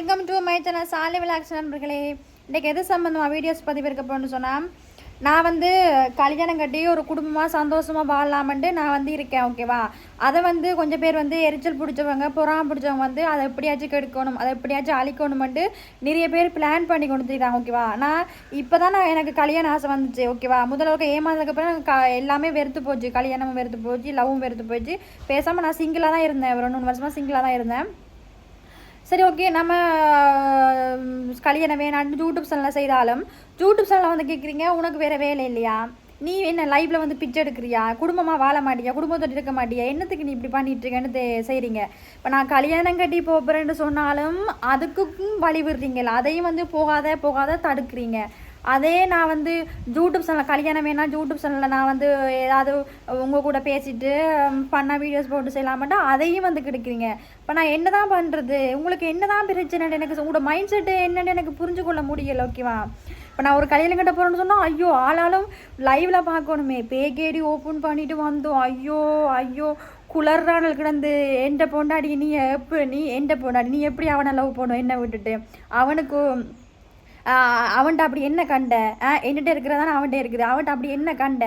Welcome to my channel Salai vlogs நண்பர்களே. இன்றைக்கு எது சம்மந்தமாக வீடியோஸ் பதிவிருக்க போகணும்னு சொன்னால் நான் வந்து கல்யாணம் கட்டி ஒரு குடும்பமாக சந்தோஷமாக வாழலாமன்ட்டு நான் வந்து இருக்கேன் ஓகேவா அதை வந்து கொஞ்சம் பேர் வந்து எரிச்சல் பிடிச்சவங்க புறாம் பிடிச்சவங்க வந்து அதை எப்படியாச்சும் கெடுக்கணும் அதை எப்படியாச்சும் அழிக்கணுமென்ட்டு நிறைய பேர் பிளான் பண்ணி கொடுத்துருக்காங்க ஓகேவா நான் இப்போ தான் நான் எனக்கு கல்யாணம் ஆசை வந்துச்சு ஓகேவா முதல்வருக்கு ஏமாந்ததுக்கப்புறம் க எல்லாமே வெறுத்து போச்சு. கல்யாணமும் வெறுத்து போச்சு லவ்வும் வெறுத்து போச்சு. பேசாமல் நான் சிங்கிளாக தான் இருந்தேன். ஒரு ரெண்டு மூணு வருஷமாக சிங்கிளாக தான் இருந்தேன். சரி ஓகே நம்ம கல்யாணம் வேணான்னு யூடியூப் சேனலில் செய்தாலும் யூடியூப் சேனலில் வந்து கேட்குறீங்க உனக்கு வேறு வேலை இல்லையா? நீ என்ன லைஃப்பில் வந்து பிச்சை எடுக்கிறியா? குடும்பமாக வாழ மாட்டியா? குடும்பத்தோடு இருக்க மாட்டியா? என்னத்துக்கு நீ இப்படி பண்ணிட்டு செய்கிறீங்க தெ- இப்போ நான் கல்யாணம் கட்டி போகிறேன்னு சொன்னாலும் அதுக்கும் வழி விடுறீங்களா அதையும் வந்து போகாத போகாத தடுக்கிறீங்க. அதே நான் வந்து யூடியூப் சேனல் கல்யாணம் வேணால் யூடியூப் சேனலில் நான் வந்து ஏதாவது உங்கள் கூட பேசிட்டு பண்ண வீடியோஸ் போட்டு செய்யலாமட்டா அதையும் வந்து கிடைக்கிறீங்க. இப்போ நான் என்ன தான் பண்ணுறது உங்களுக்கு என்ன தான் பிரச்சனை எனக்கு உங்களோட மைண்ட் செட்டு என்னென்னு எனக்கு புரிஞ்சு கொள்ள முடியல ஓகேவா இப்போ நான் ஒரு கல்யாணம் கிட்ட போகிறேன்னு சொன்னால் ஐயோ ஆளாலும் லைவில் பார்க்கணுமே. பேகேடி ஓப்பன் பண்ணிட்டு வந்தோம். ஐயோ ஐயோ குளர்றானல் கிடந்து. என்ட பொண்டாடி நீ எப்போ நீ என்ட பொண்டாடி நீ எப்படி அவனை லவ் பண்ணும் என்ன விட்டுட்டு. அவனுக்கு அவன்கிட்ட அப்படி என்ன கண்ட? என்கிட்ட இருக்கிறதான அவன்கிட்ட இருக்குது. அவன்கிட்ட அப்படி என்ன கண்ட?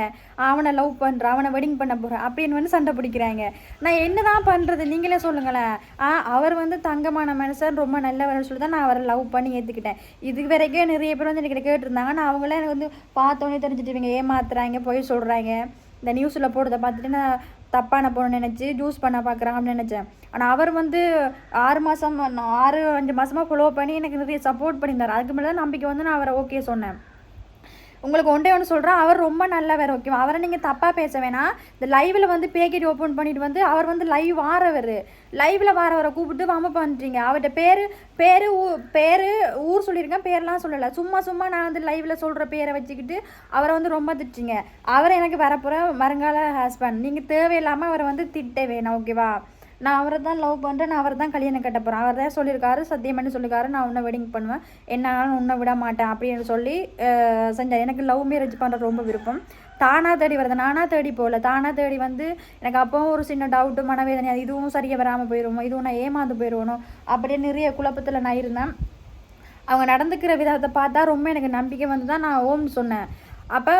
அவனை லவ் பண்ணுற அவனை வெட்டிங் பண்ண போகிறேன் அப்படின்னு வந்து சண்டை பிடிக்கிறாங்க. நான் என்ன தான் பண்ணுறது நீங்களே சொல்லுங்களேன். ஆ அவர் வந்து தங்கமான மனுஷன் ரொம்ப நல்லவர் சொல்லி தான் நான் அவரை லவ் பண்ணி ஏற்றுக்கிட்டேன் இது வரைக்கும் நிறைய பேர் வந்து என்கிட்ட கேட்டிருந்தாங்க. நான் அவங்களே எனக்கு வந்து பார்த்தோன்னே தெரிஞ்சுட்டு இவங்க ஏமாத்துறாங்க பொய் சொல்கிறாங்க இந்த நியூஸில் போடுறத பார்த்துட்டு நான் தப்பான பொண்ணு நினச்சி ஜூஸ் பண்ண பார்க்குறாங்கன்னு நினச்சேன். ஆனால் அவர் வந்து ஆறு மாதம் ஆறு அஞ்சு மாதமாக ஃபாலோ பண்ணி எனக்கு நிறைய சப்போர்ட் பண்ணியிருந்தார். அதுக்கு மேலே தான் நம்பிக்கை வந்து நான் அவரை ஓகே சொன்னேன். உங்களுக்கு ஒன்றே ஒன்று சொல்கிறேன் அவர் ரொம்ப நல்லவர் ஓகேவா அவரை நீங்கள் தப்பாக பேச வேணாம் இந்த லைவில் வந்து பேக்கெட் ஓப்பன் பண்ணிட்டு வந்து அவர் வந்து லைவ் வாரவர். லைவில் வாரவரை கூப்பிட்டு வாம பண்ணுறீங்க அவர்கிட்ட பேர் பேர் ஊ பேர் ஊர் சொல்லியிருக்கேன். பேர்லாம் சொல்லலை. சும்மா சும்மா நான் வந்து லைவில் சொல்கிற பேரை வச்சுக்கிட்டு அவரை வந்து ரொம்ப திட்டிங்க அவர் எனக்கு வரப்போகிற வருங்கால ஹஸ்பண்ட் நீங்கள் தேவையில்லாமல் அவரை வந்து திட்ட வேணாம் ஓகேவா நான் அவரை தான் லவ் பண்ணுறேன் நான் அவரை தான் கல்யாணம் கட்ட போகிறேன் அவர் தான் சொல்லியிருக்காரு சத்தியம் பண்ணி சொல்லியிருக்காரு நான் உன்னை வெட்டிங் பண்ணுவேன். என்னாலும் உன்னை விட மாட்டேன் அப்படின்னு சொல்லி செஞ்சார் எனக்கு லவ் மேரேஜ் பண்ணுறது ரொம்ப விருப்பம். தானாக தேடி வருது நானாக தேடி போகல. தானாக தேடி வந்து எனக்கு அப்போவும் ஒரு சின்ன டவுட்டு மனவேதனை இதுவும் சரியாக வராமல் போயிடுவோம் இதுவும் நான் ஏமாந்து போயிடுவோம் அப்படியே நிறைய குழப்பத்தில் நான் இருந்தேன். அவங்க நடந்துக்கிற விதத்தை பார்த்தா ரொம்ப எனக்கு நம்பிக்கை வந்து தான் நான் ஓம்னு சொன்னேன். அப்போ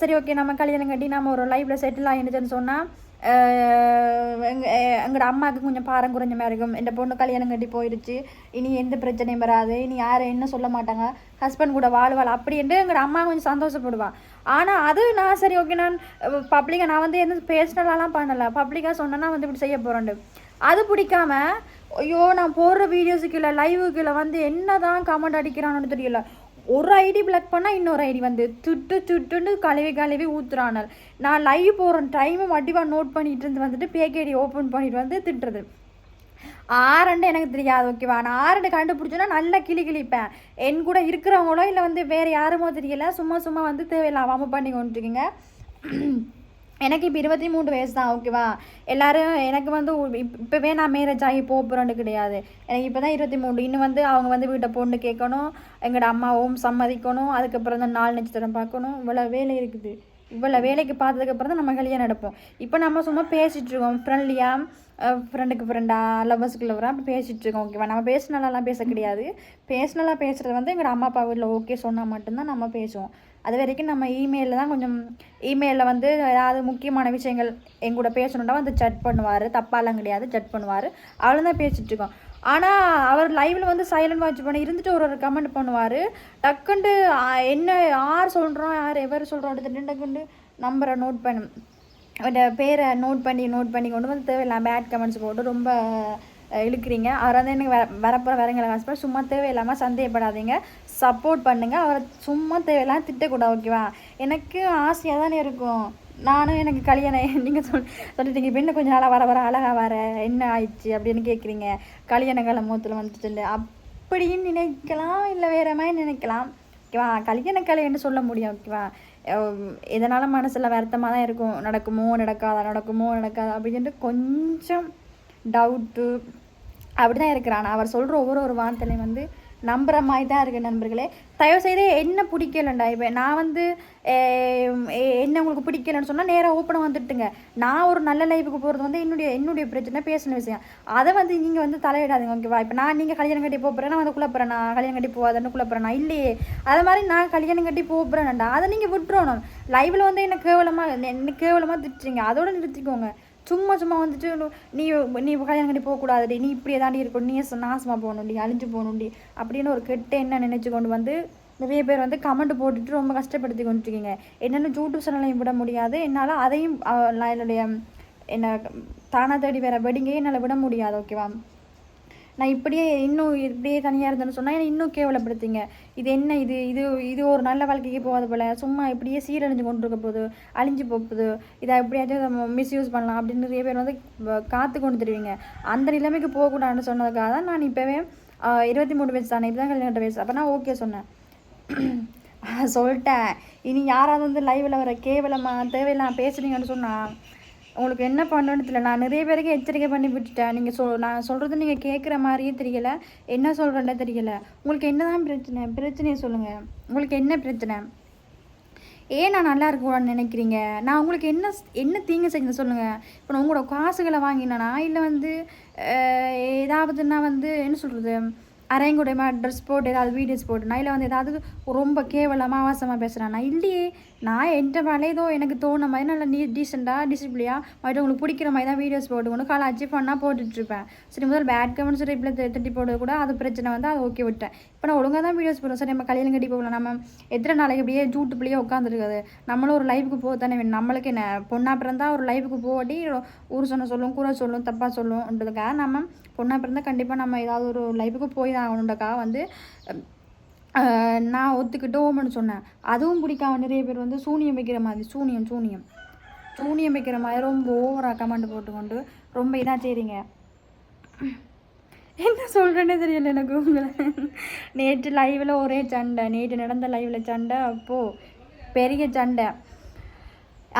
சரி ஓகே நம்ம கல்யாணம் கட்டி நம்ம ஒரு லைஃப்பில் செட்டில் ஆகிடுச்சுன்னு சொன்னால் எங்களோட அம்மாவுக்கு கொஞ்சம் பாரம் குறைஞ்ச மாதிரி இருக்கும் இந்த பொண்ணு கல்யாணம் கட்டி போயிடுச்சு இனி எந்த பிரச்சனையும் வராது இனி யாரும் என்ன சொல்ல மாட்டாங்க ஹஸ்பண்ட் கூட வாழ்வாள் அப்படின்ட்டு எங்களோட அம்மா கொஞ்சம் சந்தோஷப்படுவான் ஆனால் அது நான் சரி ஓகே நான் பப்ளிக்காக நான் வந்து எந்த பேர்ஸ்னலாலாம் பண்ணலை பப்ளிக்காக சொன்னேன்னா வந்து இப்படி செய்ய போகிறேன்ட்டு அது பிடிக்காம ஐயோ நான் போடுற வீடியோஸுக்கு இல்லை லைவுக்கு இல்லை வந்து என்ன தான் கமெண்ட் அடிக்கிறான்னு தெரியல ஒரு ஐடி பிளாக் பண்ணால் இன்னொரு ஐடி வந்து. துட்டு துட்டுன்னு கழுவி கழுவி ஊத்துறானல். நான் லைவ் போகிற டைமு மட்டிவாக நோட் பண்ணிட்டு இருந்து வந்துட்டு பேக்கேடி ஓப்பன் பண்ணிட்டு வந்து திட்டுறது. ஆரண்டு எனக்கு தெரியாது ஓகேவா நான் ஆரண்டு கண்டுபிடிச்சோன்னா நல்லா கிளி கிளிப்பேன். என் கூட இருக்கிறவங்களோ இல்லை வந்து வேறு யாருமோ தெரியல சும்மா சும்மா வந்து தேவையில்லாமல் பண்ணி கொண்டுருக்கீங்க எனக்கு இப்போ இருபத்தி மூணு வயசு தான் ஓகேவா எல்லோரும் எனக்கு வந்து இப்போவே நான் மேரேஜ் ஆகி போக போகிறேன்னு கிடையாது. எனக்கு இப்போ தான் இருபத்தி மூணு இன்னும் வந்து அவங்க வந்து வீட்டை பொண்ணு கேட்கணும் எங்களோட அம்மாவும் சம்மதிக்கணும் அதுக்கப்புறம் தான் நாலு நட்சத்திரம் பார்க்கணும். இவ்வளோ வேலை இருக்குது. இவ்வளோ வேலைக்கு பார்த்ததுக்கப்புறம் தான் நம்ம கல்யாணம் நடப்போம். இப்போ நம்ம சும்மா பேசிகிட்டு இருக்கோம். ஃப்ரெண்ட்லியாக ஃப்ரெண்டுக்கு ஃப்ரெண்டாக லவ்வர்ஸுக்கு லவ்வராக அப்படி பேசிகிட்டு இருக்கோம். ஓகேவா நம்ம பேசினாலாம் பேச கிடையாது. பேசினாலாம் பேசுகிறது வந்து எங்களோட அம்மா அப்பா வீட்டில் ஓகே சொன்னால் மட்டும்தான் நம்ம பேசுவோம். அது வரைக்கும் நம்ம இமெயிலில் தான் கொஞ்சம் இமெயிலில் வந்து ஏதாவது முக்கியமான விஷயங்கள் எங்கூட பேசணுன்னா வந்து சட் பண்ணுவார். தப்பாலாம் கிடையாது சட் பண்ணுவார். அவ்வளோ தான் பேசிகிட்டு இருக்கோம். ஆனால் அவர் லைவில் வந்து சைலண்ட் வாட்ச் பண்ணி இருந்துட்டு ஒரு ஒரு கமெண்ட் பண்ணுவார். டக்குண்டு என்ன யார் சொல்கிறோம் யார் எவர் சொல்கிறோம் டக்குண்டு நம்பரை நோட் பண்ண அவரோட பேரை நோட் பண்ணி நோட் பண்ணி கொண்டு வந்து தேவையில்லாம பேட் கமெண்ட்ஸ் போட்டு ரொம்ப இழுக்கிறீங்க. அவர் வந்து எனக்கு வர வரப்போகிற வரங்களை ஹஸ்பண்ட் சும்மா தேவையில்லாமல் சந்தேகப்படாதீங்க. சப்போர்ட் பண்ணுங்கள் அவரை சும்மா தேவையில்லாமல் திட்டக்கூடாது ஓகேவா எனக்கு ஆசையாக தானே இருக்கும். நானும் எனக்கு கல்யாணம் நீங்கள் சொல் சொல்லிட்டீங்க. இப்போ இன்னும் கொஞ்சம் நாளாக வர வர அழகாக வர என்ன ஆயிடுச்சு அப்படின்னு கேட்குறீங்க கல்யாண கால மூத்தில் வந்துட்டு அப்படின்னு நினைக்கலாம். இல்லை வேற மாதிரி நினைக்கலாம். ஓகேவா கல்யாண கலைன்னு சொல்ல முடியும் ஓகேவா இதனால் மனசில் வருத்தமாக தான் இருக்கும். நடக்குமோ நடக்காதா? நடக்குமோ நடக்காதா? அப்படின்ட்டு கொஞ்சம் டவுட்டு அப்படி தான் இருக்கிறான் அவர் சொல்கிற ஒவ்வொரு ஒரு வார்த்தையிலையும் வந்து நம்புகிற மாதிரி தான் இருக்குது நண்பர்களே. தயவு செய்து என்ன பிடிக்கலண்டா இப்போ? நான் வந்து என்ன உங்களுக்கு பிடிக்கலன்னு சொன்னால் நேராக ஓப்பனாக வந்துட்டுங்க. நான் ஒரு நல்ல லைஃபுக்கு போகிறது வந்து என்னுடைய என்னுடைய பிரச்சனை பேசின விஷயம். அதை வந்து நீங்கள் வந்து தலையிடாதீங்க ஓகேவா இப்போ நான் நீங்கள் கல்யாணம் கட்டி போகிறேன் நான் வந்து குழப்பறேன் நான் கல்யாணம் கட்டி போகாதன்னு குழப்பறேன் இல்லையே. அது மாதிரி நான் கல்யாணம் கட்டி போகிறேன்டா அதை நீங்கள் விட்டுறணும். லைவில் வந்து என்ன கேவலமாக என்ன கேவலமாக திட்டுறீங்க? அதோட நிறுத்திக்கோங்க. சும்மா சும்மா வந்துட்டு நீ நீ கல்யாணம் கட்டி போகக்கூடாதுடி நீ இப்படியே தாண்டி இருக்கணும் நீ நாசமாக போகணும்டி அழிஞ்சு போகணும்டி அப்படின்னு ஒரு கெட்ட என்ன நினச்சி கொண்டு வந்து நிறைய பேர் வந்து கமெண்ட் போட்டுட்டு ரொம்ப கஷ்டப்படுத்தி கொண்டுருக்கீங்க. என்னென்ன யூடியூப் சேனலையும் விட முடியாது. என்னால் அதையும் நான் என்னுடைய என்ன தானா தேடி வேற வெடிங்கையும் என்னால் விட முடியாது ஓகேவா நான் இப்படியே இன்னும் இப்படியே தனியாக இருந்தேன்னு சொன்னால் என்னை இன்னும் கேவலப்படுத்திங்க. இது என்ன இது? இது இது ஒரு நல்ல வாழ்க்கைக்கு போகாத போல. சும்மா இப்படியே சீரழிஞ்சு கொண்டு இருக்க போகுது. அழிஞ்சு போகுது. இதை எப்படியாச்சும் மிஸ்யூஸ் பண்ணலாம் அப்படின்னு நிறைய பேர் வந்து காத்து கொண்டு தருவீங்க. அந்த நிலைமைக்கு போகக்கூடாதுன்னு சொன்னதுக்காக தான் நான் இப்போவே இருபத்தி மூணு வயசு தானே? இப்போ தான் கல்யாணம் வயசு. அப்போ நான் ஓகே சொன்னேன். சொல்லிட்டேன். இனி யாராவது வந்து லைவில் வர கேவலமாக தேவையில்லாம் பேசுறீங்கன்னு சொன்னால் உங்களுக்கு என்ன பண்ணணும்னு தெரியல. நான் நிறைய பேருக்கு எச்சரிக்கை பண்ணி விட்டுட்டேன். நீங்கள் சொல் நான் சொல்கிறது நீங்கள் கேட்குற மாதிரியே தெரியல. என்ன சொல்கிறேன்னு தெரியல. உங்களுக்கு என்னதான் பிரச்சனை? பிரச்சனையை சொல்லுங்கள் உங்களுக்கு என்ன பிரச்சனை? ஏன் நான் நல்லா இருக்கக்கூடாதுன்னு நினைக்கிறீங்க? நான் உங்களுக்கு என்ன என்ன தீங்கு செஞ்சு சொல்லுங்கள் இப்போ நான் உங்களோட காசுகளை வாங்கினேனா? இல்லை வந்து ஏதாவதுன்னா வந்து என்ன சொல்கிறது அரைங்குடையமா ட்ரெஸ் போட்டு ஏதாவது வீடியோஸ் போட்டுனா இல்லை வந்து ஏதாவது ரொம்ப கேவலமாக ஆபாசமாக பேசுகிறானா இல்லையே நான் எந்த வேலை ஏதோ எனக்கு தோண மாதிரி நல்லா நீ டீசெண்டாக டிசிப்ளியாக மறுபடியும் உங்களுக்கு பிடிக்கிற மாதிரி தான் வீடியோஸ் போட்டுக்கொன்று காலை அச்சீவ் பண்ணால் போட்டுட்ருப்பேன் சரி முதல் பேட் கமெண்ட்ஸ் ரிப்ளை தட்டி போடுறது கூட அது பிரச்சனை வந்து அது ஓகே விட்டேன். இப்போ நான் ஒழுங்காக தான் வீடியோஸ் போடுறோம் சரி நம்ம கல்யாணம் கட்டி போகலாம். நம்ம எத்தனை நாளைக்கு அப்படியே ஜூட்டுக்குள்ளேயே உட்காந்துருக்காது நம்மளும் ஒரு லைஃபுக்கு போக தானே வேணும். நம்மளுக்கு என்ன? பொண்ணா பிறந்தா ஒரு லைஃபுக்கு போகாட்டி ஊர் சொன்ன சொல்லும் கூற சொல்லும் தப்பாக சொல்லும்ன்றதுக்காக நம்ம பொண்ணா பிறந்தா கண்டிப்பாக நம்ம ஏதாவது ஒரு லைஃபுக்கு போய் தான் ஆகணுன்றக்காக வந்து நான் ஒத்துக்கிட்டு ஓமன்னு சொன்னேன். அதுவும் பிடிக்காம நிறைய பேர் வந்து சூனியம் வைக்கிற மாதிரி சூனியம் சூனியம். சூனியம் வைக்கிற மாதிரி ரொம்ப ஓவராக கமெண்ட் போட்டுக்கொண்டு ரொம்ப இதாக செய்கிறீங்க என்ன சொல்கிறேன்னே தெரியல எனக்கு உங்களை. நேற்று லைவில் ஒரே சண்டை. நேற்று நடந்த லைவில் சண்டை. அப்போது பெரிய சண்டை.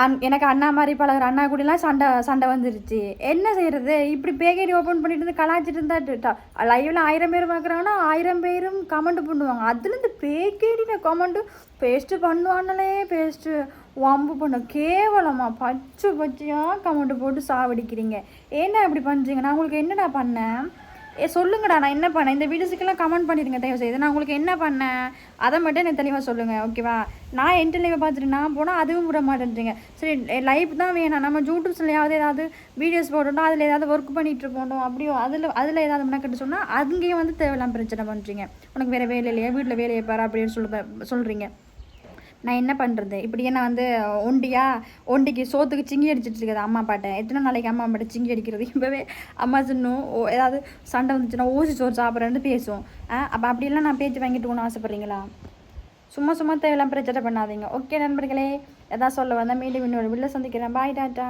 அன் எனக்கு அண்ணா மாதிரி பழகுற அண்ணா கூடலாம் சண்டை சண்டை வந்துருச்சு. என்ன செய்கிறது இப்படி பேக்கரி ஓப்பன் பண்ணிட்டு இருந்து கலாச்சிட்டு இருந்தா லைவில் ஆயிரம் பேர் பார்க்குறாங்கன்னா ஆயிரம் பேரும் கமெண்ட் பண்ணுவாங்க. அதுலேருந்து பேக்கேடின கமெண்ட்டு பேஸ்ட்டு பண்ணுவானாலே பேஸ்ட்டு வம்பு பண்ண. கேவலமாக பச்சை பச்சையாக கமெண்ட் போட்டு சாவடிக்கிறீங்க. என்ன இப்படி பண்ணுறீங்க நான் உங்களுக்கு என்னடா பண்ணேன்? ஏ சொல்லுங்கடா நான் என்ன பண்ணேன்? இந்த வீடியோஸுக்கெல்லாம் கமெண்ட் பண்ணிடுங்க தயவு செய்து நான் உங்களுக்கு என்ன பண்ணேன்? அதை மட்டும் எனக்கு தெளிவாக சொல்லுங்கள் ஓகேவா நான் என்கிட்ட லைவை பார்த்துட்டு நான் போனால் அதுவும் விட மாட்டேன்றீங்க. சரி லைஃப் தான் வேணாம். நம்ம யூடியூப்ஸ்லையாவது ஏதாவது வீடியோஸ் போட்டோம் அதில் ஏதாவது ஒர்க் பண்ணிகிட்டு இருக்கோம் அப்படியோ அதில் அதில் ஏதாவது மெனக்கட்டு சொன்னால் அங்கேயும் வந்து தேவையில்லாம பிரச்சனை பண்ணுறீங்க உனக்கு வேறு வேலை இல்லையா? வீட்டில் வேலையை பாரு அப்படின்னு சொல்ல சொல்கிறீங்க நான் என்ன பண்ணுறது இப்படியே நான் வந்து ஒண்டியா ஒண்டிக்கு சோத்துக்கு சிங்கி அடிச்சிட்டு இருக்குது அம்மா பாட்டை எத்தனை நாளைக்கு அம்மா பாட்டை சிங்கி அடிக்கிறது? இப்போவே அம்மா சொன்னும் ஓ ஏதாவது சண்டை வந்துச்சுன்னா ஊசி சோறு சாப்பிட்றேன்னு பேசுவோம் அப்போ அப்படியெல்லாம் நான் பேச்சு வாங்கிட்டு போகணும் ஆசைப்பட்றீங்களா? சும்மா சும்மா தேவையெல்லாம் பிரச்சனை பண்ணாதீங்க. ஓகே நண்பர்களே எதாவது சொல்ல வந்தால் மீண்டும் இன்னொரு வெளில சந்திக்கிறேன். Bye tata.